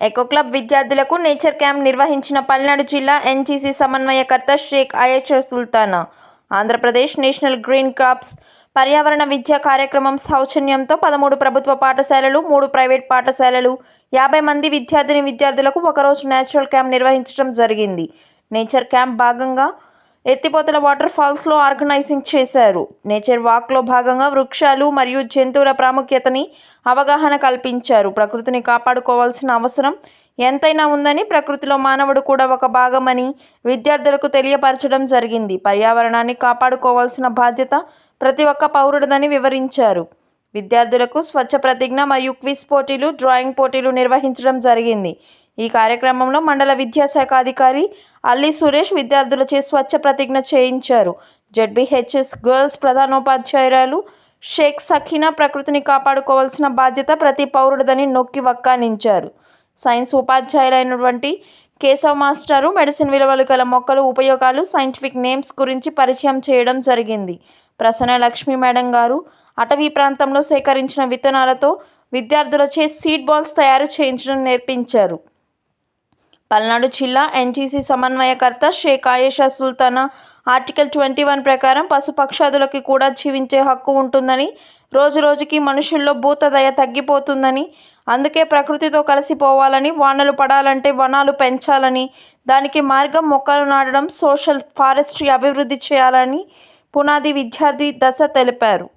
Echo club విద్యార్థులకు nature camp నిర్వహించిన పల్నాడు జిల్లా ఎన్జీసీ సమన్వయకర్త Shaik Ayesha Sultana Andhra Pradesh national green corps పర్యావరణ విద్యా కార్యక్రమం సౌజన్యంతో పదమూడు ప్రభుత్వ పాఠశాలలు మూడు ప్రైవేట్ పాఠశాలలు యాభై మంది విద్యార్థిని విద్యార్థులకు ఒకరోజు నేచురల్ క్యాంప్ నిర్వహించడం జరిగింది. నేచర్ క్యాంప్ భాగంగా ఎత్తిపోతల వాటర్ ఫాల్స్లో ఆర్గనైజింగ్ చేశారు. నేచర్ వాక్లో భాగంగా వృక్షాలు మరియు జంతువుల ప్రాముఖ్యతని అవగాహన కల్పించారు. ప్రకృతిని కాపాడుకోవాల్సిన అవసరం ఎంతైనా ఉందని ప్రకృతిలో మానవుడు కూడా ఒక భాగమని విద్యార్థులకు తెలియపరచడం జరిగింది. పర్యావరణాన్ని కాపాడుకోవాల్సిన బాధ్యత ప్రతి ఒక్క పౌరుడిదని వివరించారు. విద్యార్థులకు స్వచ్ఛ ప్రతిజ్ఞ మరియు క్విజ్ పోటీలు డ్రాయింగ్ పోటీలు నిర్వహించడం జరిగింది. ఈ కార్యక్రమంలో మండల విద్యాశాఖ అధికారి అల్లి సురేష్ విద్యార్థులచే స్వచ్ఛ ప్రతిజ్ఞ చేయించారు. జెడ్బీహెచ్ఎస్ గర్ల్స్ ప్రధానోపాధ్యాయురాలు షేక్ సఖీనా ప్రకృతిని కాపాడుకోవాల్సిన బాధ్యత ప్రతి పౌరుడిదని నొక్కి వక్కానించారు సైన్స్ ఉపాధ్యాయులైనటువంటి కేశవ్ మాస్టారు మెడిసిన్ విలువలు గల మొక్కలు ఉపయోగాలు సైంటిఫిక్ నేమ్స్ గురించి పరిచయం చేయడం జరిగింది. ప్రసన్న లక్ష్మి మేడం గారు అటవీ ప్రాంతంలో సేకరించిన విత్తనాలతో విద్యార్థులచే సీడ్ బాల్స్ తయారు చేయించడం నేర్పించారు. పల్నాడు జిల్లా ఎన్జీసీ సమన్వయకర్త Shaik Ayesha Sultana. Article twenty one ప్రకారం పశుపక్షాదులకి కూడా జీవించే హక్కు ఉంటుందని రోజురోజుకి మనుషుల్లో భూతదయ తగ్గిపోతుందని అందుకే ప్రకృతితో కలిసిపోవాలని వానలు పడాలంటే వనాలు పెంచాలని దానికి మార్గం మొక్కలు నాటడం సోషల్ ఫారెస్ట్రీ అభివృద్ధి చేయాలని పునాది విద్యార్థి దశ తెలిపారు.